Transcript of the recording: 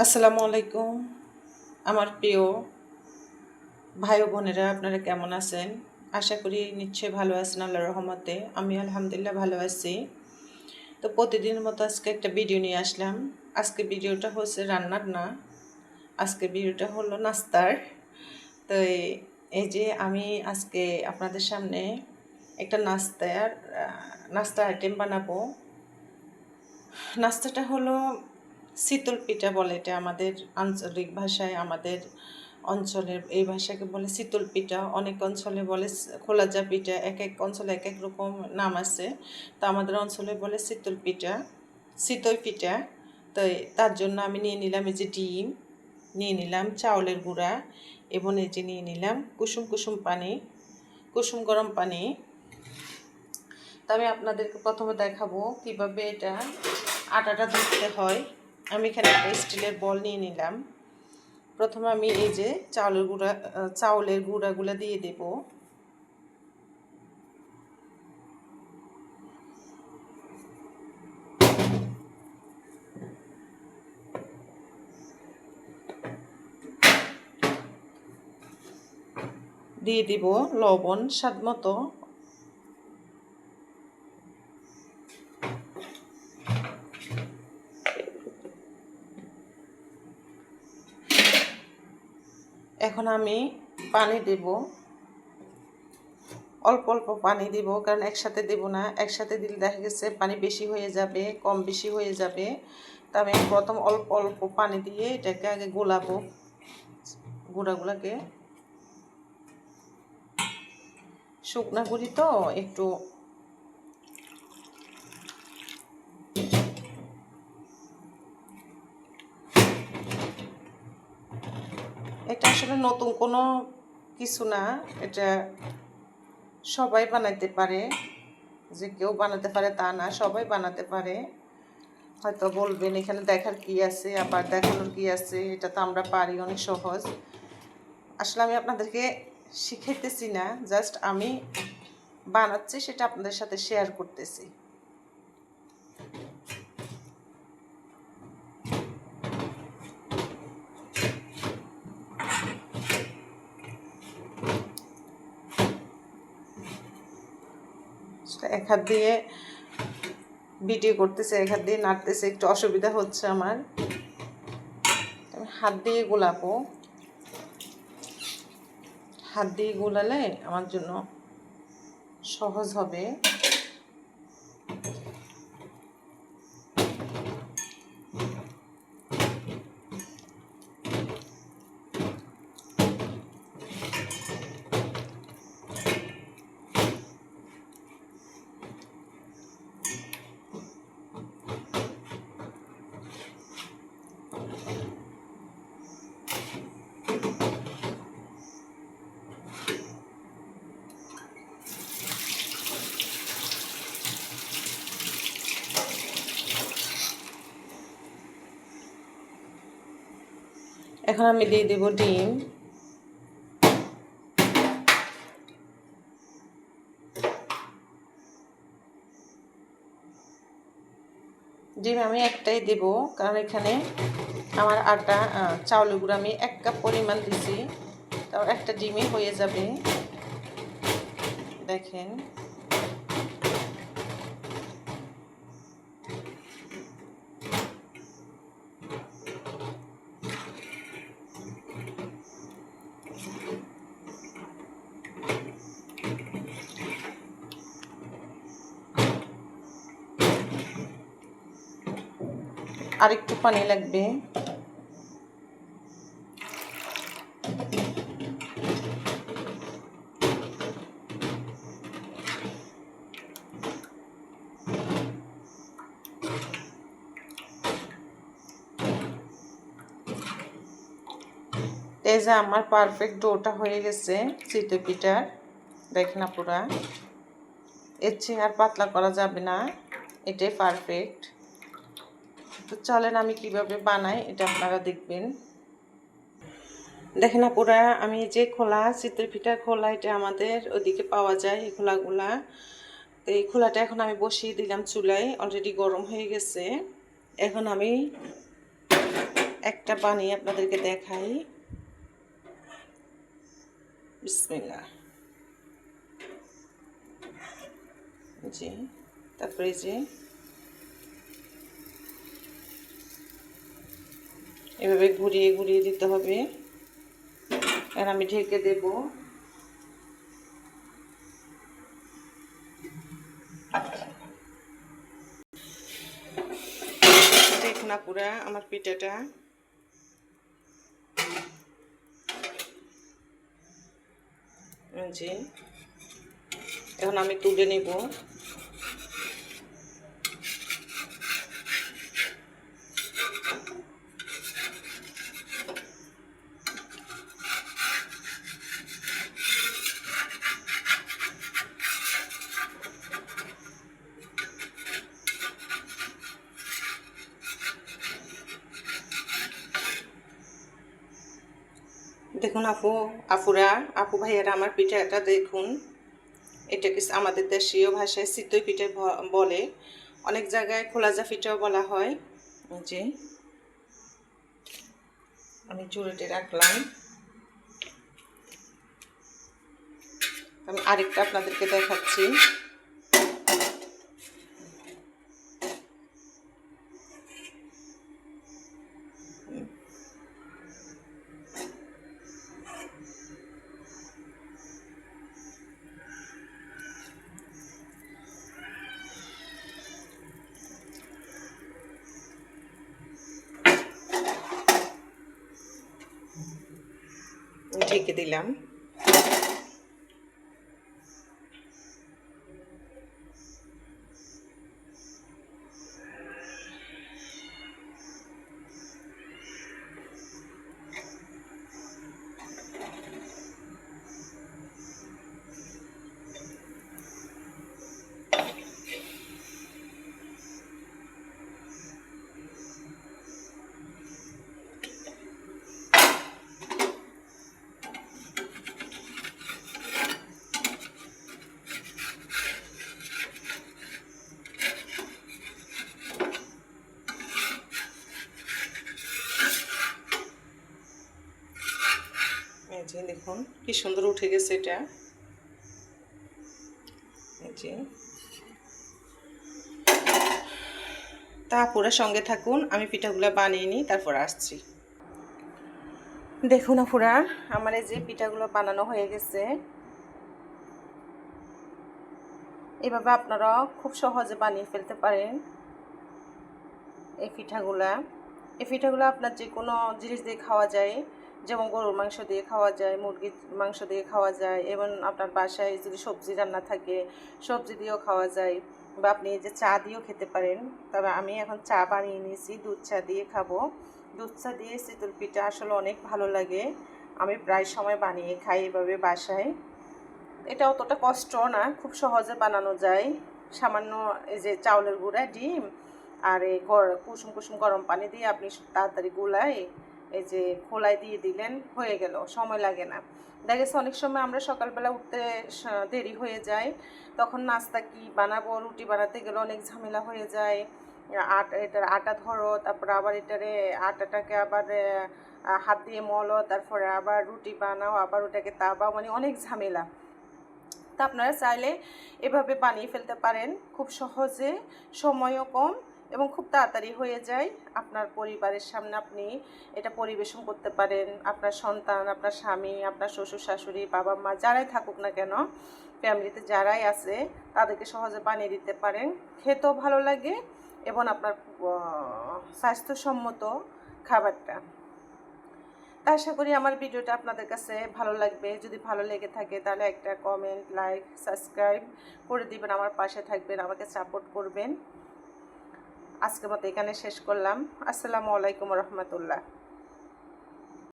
আসসালামু আলাইকুম। আমার প্রিয় ভাই বোনেরা, আপনারা কেমন আছেন? আশা করি নিশ্চয়ই ভালো আছেন আল্লাহর রহমতে। আমি আলহামদুলিল্লাহ ভালো আছি। তো প্রতিদিনের মতো আজকে একটা ভিডিও নিয়ে আসলাম। আজকে ভিডিওটা হচ্ছে রান্নার না। আজকে ভিডিওটা হলো নাস্তার। তো এই যে আমি আজকে আপনাদের সামনে একটা নাস্তার নাস্তা আইটেম বানাবো। নাস্তাটা হলো শীতল পিঠা বলে, এটা আমাদের আঞ্চলিক ভাষায়, আমাদের অঞ্চলের এই ভাষাকে বলে শীতল পিঠা। অনেক অঞ্চলে বলে খোলাজা পিঠা, এক এক অঞ্চলে এক এক রকম নাম আছে। তা আমাদের অঞ্চলে বলে শীতল পিঠা শীতল পিঠা। তো তার জন্য আমি নিয়ে নিলাম এই যে ডিম, নিয়ে নিলাম চাউলের গুঁড়া এবং এই যে নিয়ে নিলাম কুসুম কুসুম পানি, কুসুম গরম পানি। তো আমি আপনাদেরকে প্রথমে দেখাবো কীভাবে এটা আটাটা ধরতে হয়। আমি এখানে একটা স্টিলের বল নিয়ে নিলাম। প্রথমে আমি এই যে চাউলের গুঁড়া চাউলের গুঁড়াগুলো দিয়ে দেব। দিয়ে দিব লবণ স্বাদ মতো। এখন আমি পানি দেব। অল্প অল্প পানি দিব, কারণ একসাথে দেব না। একসাথে দিলে দেখা গেছে পানি বেশি হয়ে যাবে, কম বেশি হয়ে যাবে। তা আমি প্রথম অল্প অল্প পানি দিয়ে এটাকে আগে গোলাবো। গুঁড়াগুলাকে। শুকনা গুঁড়ি তো, একটু এটা আসলে নতুন কোনো কিছু না, এটা সবাই বানাইতে পারে। যে কেউ বানাতে পারে তা না, সবাই বানাতে পারে। হয়তো বলবেন, এখানে দেখার কি আছে? আবার দেখানোর কি আছে? এটা তো আমরা পারি, অনেক সহজ। আসলে আমি আপনাদেরকে শিখাইতেছি না, জাস্ট আমি বানাচ্ছি, সেটা আপনাদের সাথে শেয়ার করতেছি। হাত দিয়ে ভিডিও করতেছে, এখান দিয়ে নাড়তেছে, একটু অসুবিধা হচ্ছে আমার। আমি হাত দিয়ে গোলাবো। হাত দিয়ে গোলালে আমার জন্য সহজ হবে। এখন আমি দিয়ে দেব ডিম। ডিম আমি একটাই দেব, কারণ এখানে আমার আটা চাউলের গুঁড়ো আমি এক কাপ পরিমাণ দিছি। তাও একটা ডিমই হয়ে যাবে। দেখেন। আর একটু পানি লাগবে। এই যে আমার পারফেক্ট ডোটা হয়ে গেছে চিতে পিঠার। দেখেন আপুরা, এর চেয়ে আর পাতলা করা যাবে না, এটাই পারফেক্ট তো চলেন আমি কীভাবে বানাই, এটা আপনারা দেখবেন। দেখেন আপুরা, আমি যে খোলা চিতই পিঠার খোলা, এটা আমাদের ওদিকে পাওয়া যায় এই খোলাগুলা। তো এই খোলাটা এখন আমি বসিয়ে দিলাম চুলায় অলরেডি গরম হয়ে গেছে। এখন আমি একটা বানিয়ে আপনাদেরকে দেখাই। বিসমিল্লা জি, তারপরে যে এভাবে ঘুরিয়ে ঘুরিয়ে দিতে হবে। আর আমি ঢেকে দেব। দেখুন আপুরা আমার পিঠাটা। এখন আমি তুলে নেব। দেখুন আপু, আপুরা, আপু ভাইয়ারা আমার পিঠাটা দেখুন। এটাকে আমাদের দেশীয় ভাষায় চিতই পিঠে বলে। অনেক জায়গায় খোলাজা পিঠাও বলা হয়। যে, আমি জুড়েটে রাখলাম। আমি আরেকটা আপনাদেরকে দেখাচ্ছি। ঢেকে দিলাম এই যে দেখুন, কি সুন্দর উঠে গেছে এটা। যে। তা পুরো সঙ্গে থাকুন, আমি পিঠাগুলো বানিয়ে নিই, তারপর আসছি। দেখুন আপুরা, আমার এই যে পিঠাগুলো বানানো হয়ে গেছে। এভাবে আপনারা খুব সহজে বানিয়ে ফেলতে পারেন এই পিঠাগুলা। এই পিঠাগুলো আপনার যে কোনো জিনিস দিয়ে খাওয়া যায়। যেমন গরুর মাংস দিয়ে খাওয়া যায়, মুরগির মাংস দিয়ে খাওয়া যায় এবং আপনার বাসায় যদি সবজি রান্না থাকে, সবজি দিয়েও খাওয়া যায় বা আপনি যে চা দিয়েও খেতে পারেন, তবে আমি এখন চা বানিয়ে নিয়েছি, দুধ চা দিয়ে খাব। দুধ চা দিয়ে শীতল পিঠা আসলে অনেক ভালো লাগে। আমি প্রায় সময় বানিয়ে খাই এভাবে বাসায়। এটা অতটা কষ্ট না, খুব সহজে বানানো যায়। সামান্য এই যে চাউলের গুঁড়া, ডিম আর এই কুসুম কুসুম গরম পানি দিয়ে আপনি তাড়াতাড়ি গুলাই এই যে খোলায় দিয়ে দিলেন, হয়ে গেল, সময় লাগে না। দেখা গেছে অনেক সময় আমরা সকালবেলা উঠতে দেরি হয়ে যায়, তখন নাস্তা কি বানাবো, রুটি বানাতে গেলে অনেক ঝামেলা হয়ে যায়। আটা, এটার আটা ধরো, তারপরে আবার এটারে আটাটাকে আবার হাত দিয়ে মলো, তারপরে আবার রুটি বানাও, আবার ওটাকে তাবাও মানে অনেক ঝামেলা। তা আপনারা চাইলে এভাবে বানিয়ে ফেলতে পারেন, খুব সহজে, সময়ও কম এবং খুব তাড়াতাড়ি হয়ে যায়। আপনার পরিবারের সামনে আপনি এটা পরিবেশন করতে পারেন। আপনার সন্তান, আপনার স্বামী, আপনার শ্বশুর, শাশুড়ি, বাবা মা যারাই থাকুক না কেন ফ্যামিলিতে যারাই আছে, তাদেরকে সহজে বানিয়ে দিতে পারেন। খেতেও ভালো লাগে এবং আপনার স্বাস্থ্যসম্মত খাবারটা। তা আশা করি আমার ভিডিওটা আপনাদের কাছে ভালো লাগবে। যদি ভালো লেগে থাকে তাহলে একটা কমেন্ট লাইক সাবস্ক্রাইব করে দিবেন, আমার পাশে থাকবেন, আমাকে সাপোর্ট করবেন। আজকের মতো এখানে শেষ করলাম। আসসালামু আলাইকুম রহমতুল্লাহ।